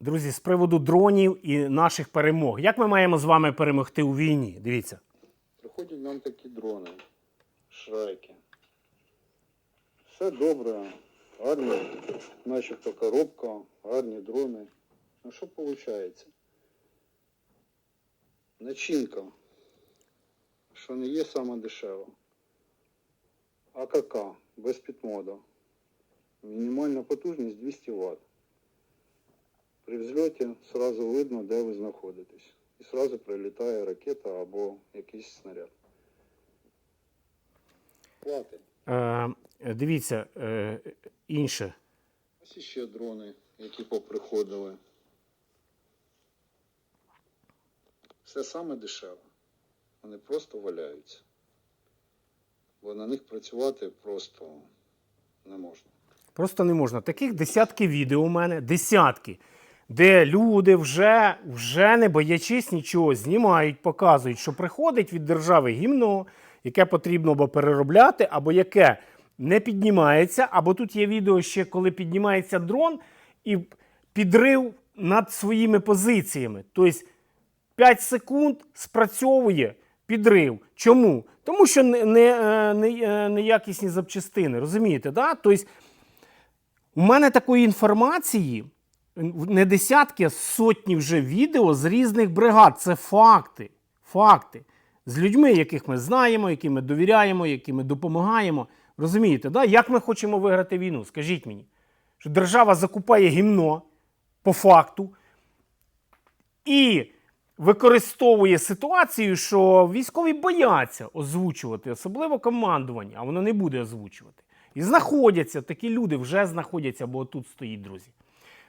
Друзі, з приводу дронів і наших перемог. Як ми маємо з вами перемогти у війні? Дивіться. Приходять нам такі дрони, шрайки. Все добре, гарні, начебто коробка, гарні дрони. Ну що виходить? Начинка, що не є саме дешева. АКК без підмоду. Мінімальна потужність 200 Вт. При взльоті сразу видно, де ви знаходитесь. І сразу прилітає ракета або якийсь снаряд. Плати. Е, дивіться, е, інше. Ось іще дрони, які поприходили. Все саме дешеве. Вони просто валяються. Бо на них працювати просто не можна. Просто не можна. Таких десятки відео у мене, десятки, де люди вже, вже не боячись нічого, знімають, показують, що приходить від держави гімно, яке потрібно або переробляти, або яке не піднімається. Або тут є відео ще, коли піднімається дрон і підрив над своїми позиціями. Тобто 5 секунд спрацьовує підрив. Чому? Тому що не, не, е, не, е, неякісні запчастини. Розумієте? Да? Тобто, у мене такої інформації не десятки, а сотні вже відео з різних бригад. Це факти. Факти. З людьми, яких ми знаємо, яким ми довіряємо, яким ми допомагаємо. Розумієте, да? як ми хочемо виграти війну? Скажіть мені, що держава закупає гімно по факту і використовує ситуацію, що військові бояться озвучувати, особливо командування, а воно не буде озвучувати. І знаходяться такі люди, вже знаходяться, бо тут стоїть, друзі.